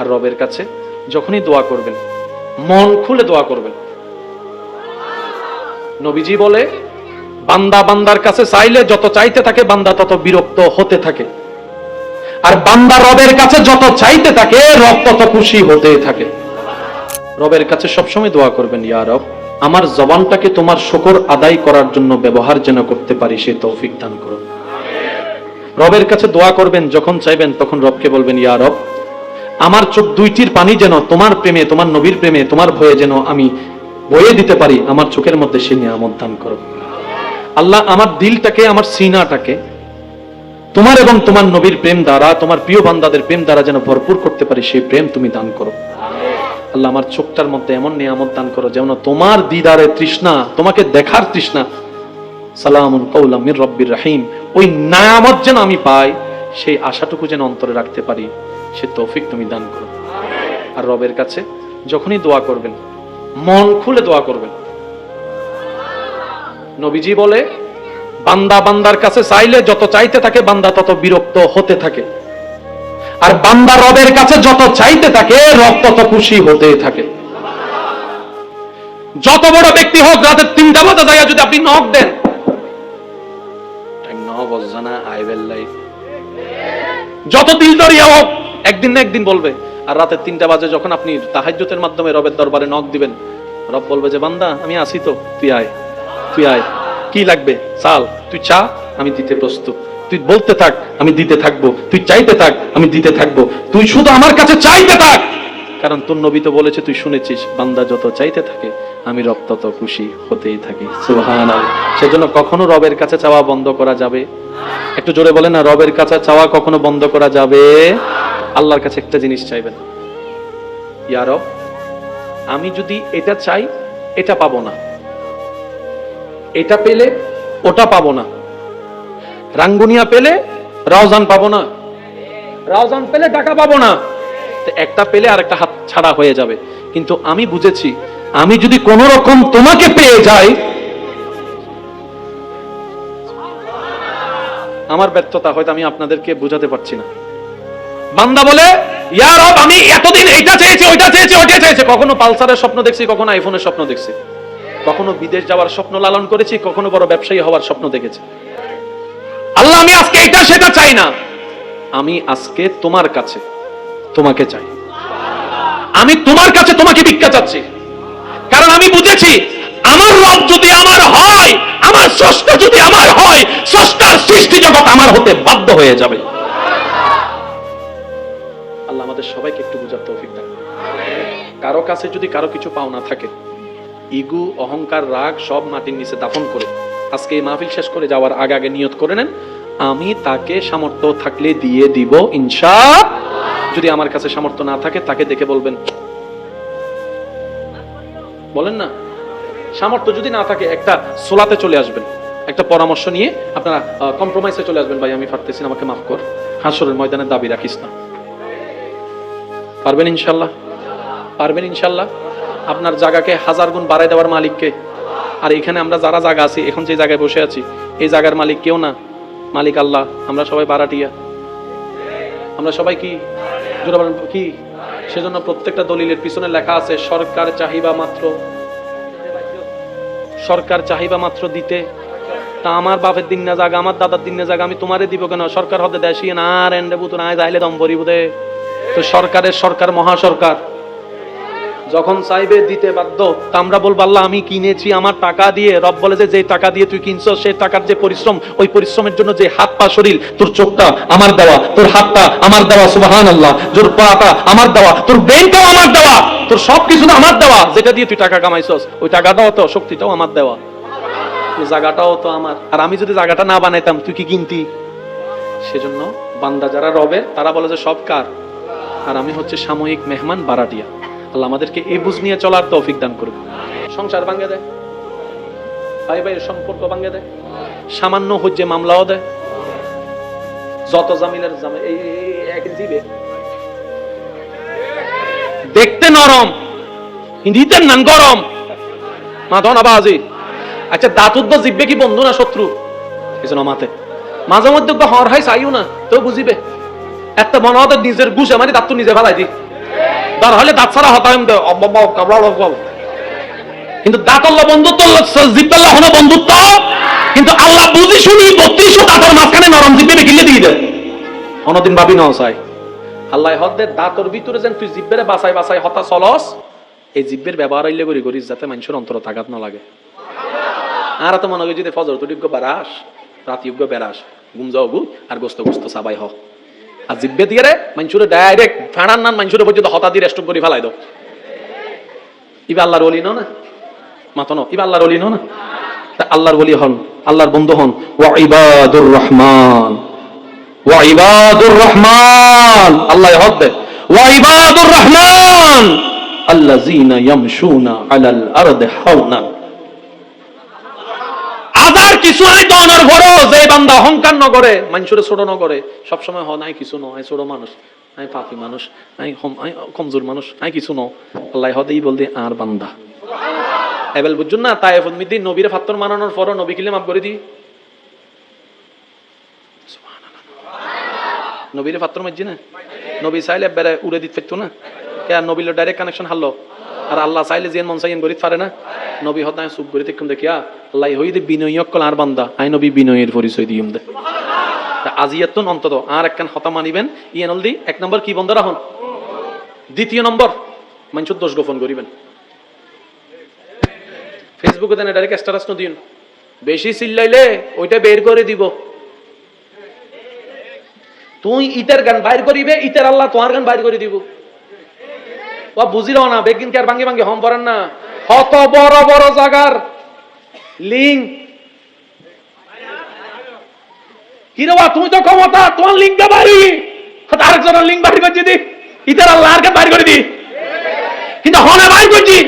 আর রবের কাছে যখনই দোয়া করবেন, মন খুলে দোয়া করবেন। নবীজি বলে, বান্দা বান্দার কাছে চাইলে যত চাইতে থাকে, বান্দা তত বিরক্ত হতে থাকে। আর বান্দা রবের কাছে যত চাইতে থাকে, রব তত খুশি হতে থাকে। রবের কাছে সবসময় দোয়া করবেন, ইয়া রব, আমার জবানটাকে তোমার শকর আদায় করার জন্য ব্যবহার যেন করতে পারি, সে তৌফিক দান করো। রবের কাছে দোয়া করবেন, যখন চাইবেন, তখন রবকে বলবেন, ইয়া রব আমার চোখ দুইটির পানি যেন তোমার প্রেমে, তোমার নবীর প্রেমে, তোমার ভয়ে যেন আমি বয়ে দিতে পারি, আমার চোখের মধ্যে সে নিয়ামত দান করো। আল্লাহ আমার দিলটাকে, আমার সিনাটাকে, তোমার এবং তোমার নবীর প্রেম দ্বারা, তোমার প্রিয় বান্দাদের প্রেম দ্বারা যেন ভরপুর করতে পারি, সেই প্রেম তুমি দান করো। আল্লাহ আমার চোখটার মধ্যে এমন নিয়ামত দান করো যেমন তোমার দিদারে তৃষ্ণা, তোমাকে দেখার তৃষ্ণা, সালামুন কৌলা মির রব্বির রাহিম, ওই নায়ামত যেন আমি পাই, সেই আশাটুকু যেন অন্তরে রাখতে পারি। সে তৌফিক তুমি দান করো। আর রবের কাছে যখনই দোয়া করবেন, মন খুলে দোয়া করবেন। নবীজি বলে, বান্দা বান্দার কাছে চাইলে যত চাইতে থাকে, বান্দা তত বিরক্ত হতে থাকে। আর বান্দা রবের কাছে যত চাইতে থাকে, রব তত খুশি হতে থাকে। যত বড় ব্যক্তি হোক, রাতের তিনটা বাজে যায় যদি আপনি নক দেন যত দিল দরিয়া হোক একদিন না একদিন বলবে। আর রাতের তিনটা বাজে যখন আপনি তাহাজ্জুতের মাধ্যমে রবের দরবারে নক দিবেন, রব বলবে যে, বান্দা, আমি আসি তো, তুই আয় তুই আয়। কি লাগবে? চাল, তুই চা, আমি দিতে প্রস্তুত। তুই বলতে থাক, আমি দিতে থাকব। তুই চাইতে থাক, আমি দিতে থাকব। তুই শুধু আমার কাছে চাইতে থাক! কারণ তোর নবী তো বলেছে, তুই শুনেছিস, বান্দা যত চাইতে থাকে, আমি রব তত খুশি হতেই থাকি। সুবহান সেজন্য কখনো রবের কাছে চাওয়া বন্ধ করা যাবে? একটু জোরে বলে না, রবের কাছে চাওয়া কখনো বন্ধ করা যাবে? আল্লাহর কাছে একটা জিনিস চাইবেন। ইয়া রব, আমি যদি এটা চাই, এটা পাবো না। এটা পেলে ওটা পাবো না। রাঙ্গুনিয়া পেলে রাউজান পাবো না। রাউজান পেলে টাকা পাবো না। একটা পেলে আর একটা হাত ছাড়া হয়ে যাবে। কিন্তু আমি বুঝেছি, আমি যদি কোন রকম তোমাকে পেয়ে যাই, আমার ব্যর্থতা হয়তো আমি আপনাদেরকে বোঝাতে পারছি না। বান্দা বলে, ইয়া রব, আমি এতদিন এইটা চেয়েছি, ওইটা চেয়েছি ওইটা চেয়েছি। কখনো পালসারের স্বপ্ন দেখছি, কখনো আইফোনের স্বপ্ন দেখছি। কখনো বিদেশ যাওয়ার স্বপ্ন লালন করেছি, কখনো বড় ব্যবসায়ী হওয়ার স্বপ্ন দেখেছি। আল্লাহ, আমি আজকে এটা, সেটা চাই না। আমি আজকে তোমার কাছে, তোমাকে চাই। আমি তোমার কাছে তোমাকে ভিক্ষা চাচ্ছি। কারণ আমি বুঝেছি, আমার রব যদি আমার হয়, আমার স্রষ্টা যদি আমার হয়, স্রষ্টার সৃষ্টি জগৎ আমার হতে বাধ্য হয়ে যাবে। আমাদের সবাইকে একটু বুঝার তৌফিক দেন কারও কাছে যদি কারও কিছু পাওনা থাকে, ইগু, অহংকার, রাগ সব মাটির নিচে দাফন করে আজকে এই মাহফিল শেষ করে যাওয়ার আগে আগে নিয়ত করে নেন। আমি তাকে সামর্থ্য থাকলে দিয়ে দিব, ইনশা যদি আমার কাছে সামর্থ্য না থাকে, তাকে দেখে বলবেন। বলেন না? সামর্থ্য যদি না থাকে, একটা সোলাতে চলে আসবেন। একটা পরামর্শ নিয়ে আপনারা কম্প্রোমাইজে চলে আসবেন। ভাই, আমি পারতেছি না, আমাকে মাফ কর। হাসরের ময়দানে দাবি রাখিস না। পারবেন ইনশাল্লাহ? পারবেন ইনশাল্লাহ? আপনার জায়গাকে হাজার গুণ বাড়াই দেওয়ার মালিককে। আর এখানে আমরা যারা জায়গা আছি, এখন যে জায়গায় বসে আছি, এই জায়গার মালিক কেউ না। মালিক আল্লাহ, আমরা সবাই বারাটিয়া। আমরা সবাই কি? কি? সেজন্য প্রত্যেকটা দলিলের পিছনে লেখা আছে, সরকার চাহিবা মাত্র। সরকার চাহিবা মাত্র দিতে। তা আমার বাপের দিন না জাগা আমার দাদার দিন না জাগা আমি তোমারে দিব কেন? সরকার হতে দেশি না রেন্ডে বুতো না যাইলে দম ভরি বুদে তো সরকারের সরকার, মহাসরকার। যখন চাইবে দিতে বাধ্য, তা আমরা বলব, আল্লাহ, আমি কিনেছি, আমার টাকা দিয়ে। রব বলে যে যে টাকা দিয়ে তুই কিনছ সেই টাকার যে পরিশ্রম, ওই পরিশ্রমের জন্য যে হাত পা শরীর, তোর চোখটা আমার দেওয়া, তোর হাতটা আমার দেওয়া সুবাহান আল্লাহ তোর পাটা আমার দেওয়া, তোর ব্রেনটাও আমার দেওয়া, তোর সব কিছু আমার দেওয়া। যেটা দিয়ে তুই টাকা কামাইছস, ওই টাকাটাও তো, শক্তিটাও আমার দেওয়া। জায়গাটাও তো আমার। আর আমি যদি জায়গাটা না বানাইতাম, তুই কি কিনতি? সেজন্য বান্দা যারা রবে, তারা বলে যে, সব কার? আর আমি হচ্ছে সাময়িক মেহমান বারাটিয়া। আল্লাহ আমাদেরকে এই বুঝ নিয়ে চলার তৌফিক দান করবে সংসার ভাঙ্গে দেয় ভাই ভাইয়ের সম্পর্ক ভাঙ্গে দেয় সামান্য হজ্জে মামলাও দেয় যত জামিনের এই এই- এই- এই দেখতে নরম। হিন্দিতে নান গরম। মাধন আবাজি। আচ্ছা দাঁতুদ্দ জিববে কি বন্ধু না শত্রু? কিছু না মাতে। মাঝে মধ্যে হর হাই চাইও না, তো বুঝিবে। একটা মনে হতে নিজের গুছে মানে দাঁত তো নিজে ফেলাই দি দর হলে দাঁত ছাড়া হতাম কিন্তু দাঁতল্লা বন্ধুত্ব জিব্বাল্লাহ হলো বন্ধুত্ব। কিন্তু আল্লাহ বুঝি শুনি বত্রিশশো দাঁতের মাঝখানে নরম জিব্বে বেকিলে দিয়ে দেয় অনদিন ভাবি ন চাই আল্লাহ হদ্দে দাঁতর ভিতরে যেন তুই জিব্বেরে বাসাই বাসাই হতা চলস এই জিব্বের ব্যবহার হইলে করি করিস যাতে মানুষের অন্তর তাকাত না লাগে। আর তো মনে করি যদি ফজর তুটিজ্ঞ বেড়াস রাতিজ্ঞ বেড়াস, ঘুম যাও গু আর গোস্ত গোস্ত সাবাই হ। আর জিব্বে দিয়ে রে মানুষের ডাইরেক্ট ফেড়ান নান মানুষের পর্যন্ত হতা দিয়ে রেস্ট করে ফেলাই দাও। ইবা আল্লাহর অলি ন? না মাতন ইবা আল্লাহর অলি ন না? তা আল্লাহর বলি হন, আল্লাহর বন্ধু হন। ওয়া ইবাদুর রহমান। ওয়া ইবাদুর রহমান। আল্লাহ হক দে। ওয়া ইবাদুর রহমান। আল্লাযীনা ইয়ামশুনা আলাল আরদি হাওনা কিছু নাই তো অনার ঘরও যে বান্দা অহংকার ন করে মানুষের ছোট ন করে। সবসময় হ নাই কিছু নয় ছোট মানুষ আই পাপি মানুষ আই কমজোর মানুষ আই কিছু ন। আল্লাহ হদেই বলতে আর বান্দা। এবেল বুঝুন না, তাই মিদি নবীর ফাত্তর মানানোর নবী কিলে মাফ করে দি নবীর ফাত্তর মারছি না? নবী চাইলে বেড়ে উড়ে দিতে পারতো না। কে নবীর ডাইরেক্ট কানেকশন হারলো? আর আল্লাহ চাইলে যেন মন চাইন করিতে পারে না? নবী হত নাই চুপ করে দেখুন দেখিয়া আল্লাহ হই দে বিনয়ক কল আর বান্দা। আই নবী বিনয়ের পরিচয় দিম দে। অন্তত, আর একখান হতা মানিবেন। ইয়েন দি, এক নম্বর কি বন্ধ রাখুন? দ্বিতীয় নম্বর মানুষের দোষ গোপন করিবেন। ফেসবুকে দেন ডাইরেক্ট স্ট্যাটাস দিন। বেশি ওইটা বের করে দিব। তুই ইতের গান বাইর করিবে, ইতের আল্লাহ তোমার গান বাইর করে দিব। ও, বুঝিল না বেগিন কে আর ভাঙ্গে ভাঙ্গে হম পড়েন না। কত বড় বড় জাগার লিঙ্ক? কিরবা তুমি তো ক্ষমতা, তোমার লিঙ্কটা বাড়ি আরেকজনের লিঙ্ক বাড়ি করছি দি। ইতার করে দি। কিন্তু হনে বাইর করছি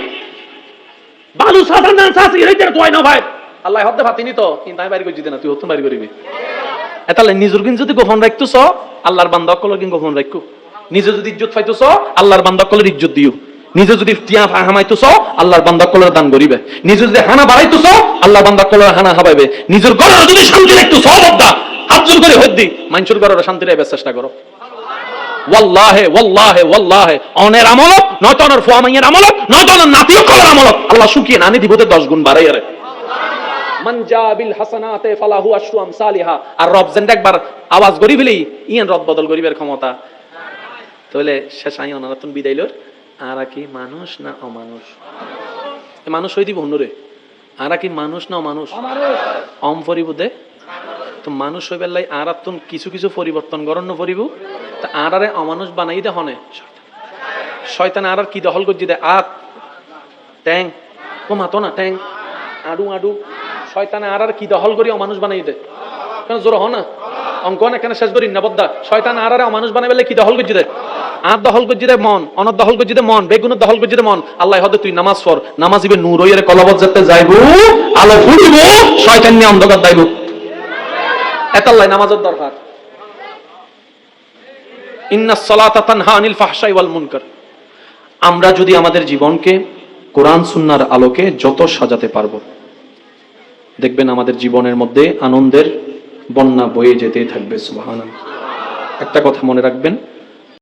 বালু সাধারণ না, সাসি তোই না ভাই। আল্লাহ হতে পাতিনি তো, কিন্তু আমি বাইর করছি না, তুই হতে বাইর করবি। এতালে নিজের কিন্তু যদি গোপন রাখতেছ, আল্লাহর বান্দা অকলের কিন্তু গোপন রাখো নিজে যদি ইজ্জত পাইতেছ, আল্লাহর বান্দা অকলের ইজ্জত দিও। নিজে যদি টিয়া হামাইতেছ, আল্লাহর বান্দা অকলের দান করিবে। নিজে যদি হানা বাড়াইতেছ, আল্লাহর বান্দা অকলের হানা হাবাইবে। নিজের ঘরের যদি শান্তি রাখতেছ অবদা হাত জোর করে হদ্দি মানুষের ঘরের শান্তি রাখবে চেষ্টা করো। ওয়াল্লাহে ওয়াল্লাহে ওয়াল্লাহে, অনের আমলত, নয়তো অনের ফুয়া মাইয়ের আমলত, নয়তো অনের নাতি অকলের আমলত। আল্লাহ শুকিয়ে নানি দিবতে দশ গুণ বাড়াইয়ারে মান জা বিল হাসানাতে ফালাহু আশরু আমসালিহা। আর রব যেন একবার আওয়াজ করি ফেলি ইয়ান রদ বদল করিবার ক্ষমতা। তাহলে শেষ আই অনারাতন বিদাইল আর কি মানুষ না অমানুষ? মানুষ হই দিব হুনুরে আর কি মানুষ না অমানুষ? অম ফরিব দে। তো মানুষ হইবার লাই আর কিছু কিছু পরিবর্তন গরণ্য ফরিব। তা আর আরে অমানুষ বানাই দে হনে। শয়তান আর কি দখল করছি দে? আত ট্যাং ও মাতো না ট্যাং আডু আডু। শয়তানে আর আর কি দখল করি অমানুষ বানাই দে। কেন জোর হ না? অঙ্ক না কেন শেষ করি না, বদ্দা? শয়তান আর আর অমানুষ বানাই বলে কি দখল করছি দে আর দখল করছি দে মন, অনর দখল করছি দে মন বেগুন দখল করছি দে মন। আল্লাহ হদে তুই নামাজ পড় নামাজ ইবে নূর হইয়ারে কলবত যেতে যাইবো, আলো ফুটিব, শয়তান নিয়ে অন্ধকার দাইব। এতাল্লাই নামাজের দরকার। ইন্না সলাতা তানহা আনিল ফাহশাই ওয়াল মুনকার। আমরা যদি আমাদের জীবনকে কোরআন সুন্নার আলোকে যত সাজাতে পারব, দেখবেন আমাদের জীবনের মধ্যে আনন্দের বন্যা বয়ে যেতেই থাকবে সুবহানাল্লাহ। একটা কথা মনে রাখবেন